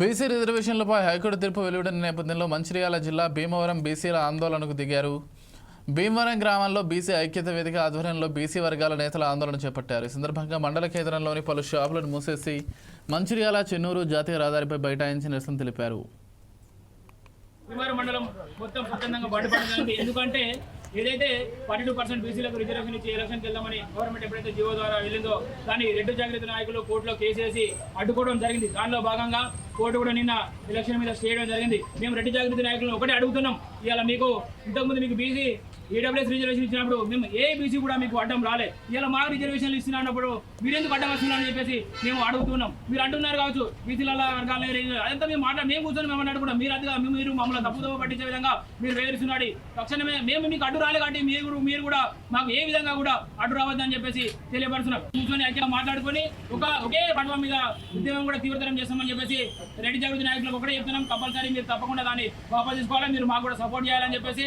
BC రిజర్వేషన్లపై high court తీర్పు వెలువడిన నేపథ్యంలో మంచిర్యాల జిల్లా భీమవరం బీసీల ఆందోళనకు దిగారు. భీమవరం గ్రామంలో బీసీ ఐక్యత వేదిక ఆధ్వర్యంలో బీసీ వర్గాల నేతల ఆందోళన చేపట్టారు. ఈ సందర్భంగా మండల కేంద్రంలోని పలు షాపులను మూసేసి మంచిర్యాల చెన్నూరు జాతీయ రహదారిపై బైఠాయించి నిరసన తెలిపారు. భీమవరం మండలం మొత్తం ఎందుకంటే ఏదైతే ఫార్టీ టూ పర్సెంట్ బీసీలకు రిజర్వేషన్ ఇచ్చి ఎలక్షన్కి వెళ్దామని గవర్నమెంట్ ఎప్పుడైతే జీవో ద్వారా వెళ్ళిందో దాన్ని రెడ్డి జాగ్రత్త నాయకులు కోర్టులో కేసేసి అడ్డుకోవడం జరిగింది. దానిలో భాగంగా కోర్టు కూడా నిన్న ఎలక్షన్ మీద స్టే చేయడం జరిగింది. మేము రెడ్డి జాగ్రత్త నాయకులను ఒకటే అడుగుతున్నాం. ఇవాళ మీకు ఇంతకుముందు మీకు బీసీ ఏడబ్ల్యూఎస్ రిజర్వేషన్ ఇచ్చినప్పుడు మేము ఏ బీసీ కూడా మీకు అడ్డం రాలే. ఇలా మా రిజర్వేషన్లు ఇస్తున్నప్పుడు మీరు ఎందుకు అడ్డం వస్తున్నారని చెప్పేసి మేము అడుగుతున్నాం. మీరు అంటున్నారు కావచ్చు బీసీల వర్గాల అదంతా మేము మాట్లాడి మేము కూర్చొని మేము అడుగుతున్నాం. మీరు అదిగా మేము మీరు మమ్మల్ని తప్పుదోవ పట్టించే విధంగా మీరు వేరుస్తున్నాడు. తక్షణమే మేము మీకు అడ్డు రాలే కాబట్టి మీరు మీరు కూడా మాకు ఏ విధంగా కూడా అడ్డు రావద్దని చెప్పేసి తెలియపరుస్తున్నాం. కూర్చొని అక్కడ మాట్లాడుకొని ఒక ఒకే పండుగ మీద ఉద్యమం కూడా తీవ్రతరం చేస్తామని చెప్పేసి రెడ్డి జాగృతి నాయకులకు ఒకటే చెప్తున్నాం. కంపల్సరీ మీరు తప్పకుండా దాన్ని వాపస్ తీసుకోవాలి. మీరు మాకు కూడా సపోర్ట్ చేయాలని చెప్పేసి